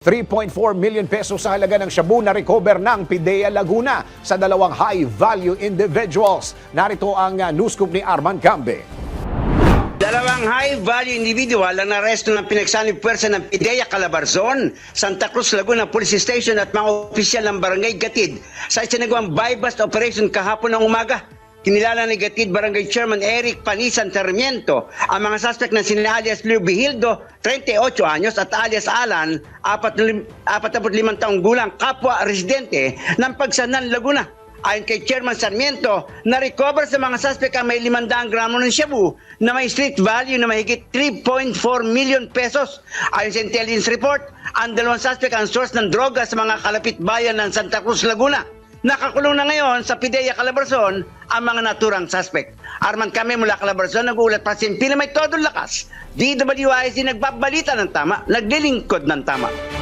3.4 million pesos sa halaga ng shabu na recover ng PIDEA Laguna sa dalawang high-value individuals. Narito ang uh, news scoop ni Arman Cambe. Dalawang high-value individual ang naresto ng pinagsanib puwersa ng Pidea Calabarzon, Santa Cruz Laguna Police Station at mga opisyal ng Barangay Gatid sa isinagawang buy-bust operation kahapon ng umaga. Kinilala ni Gatid Barangay Chairman Eric Panisan Sarmiento ang mga suspect na sina alias Leo Bihildo, 38 anyos at alias Alan, 45 taong gulang kapwa residente ng Pagsanan, Laguna. Ayon kay Chairman Sarmiento, na-recover sa mga suspect ang may 500 gramo ng shabu na may street value na mahigit 3.4 million pesos. Ayon sa intelligence report, ang dalawang suspect ang source ng droga sa mga kalapit bayan ng Santa Cruz, Laguna. Nakakulong na ngayon sa Pidea Calabarzon ang mga naturang suspect. Arman kami mula Calabarzon, nag-uulat pa sin may todong lakas. DWIC nagbabalita ng tama, naglilingkod ng tama.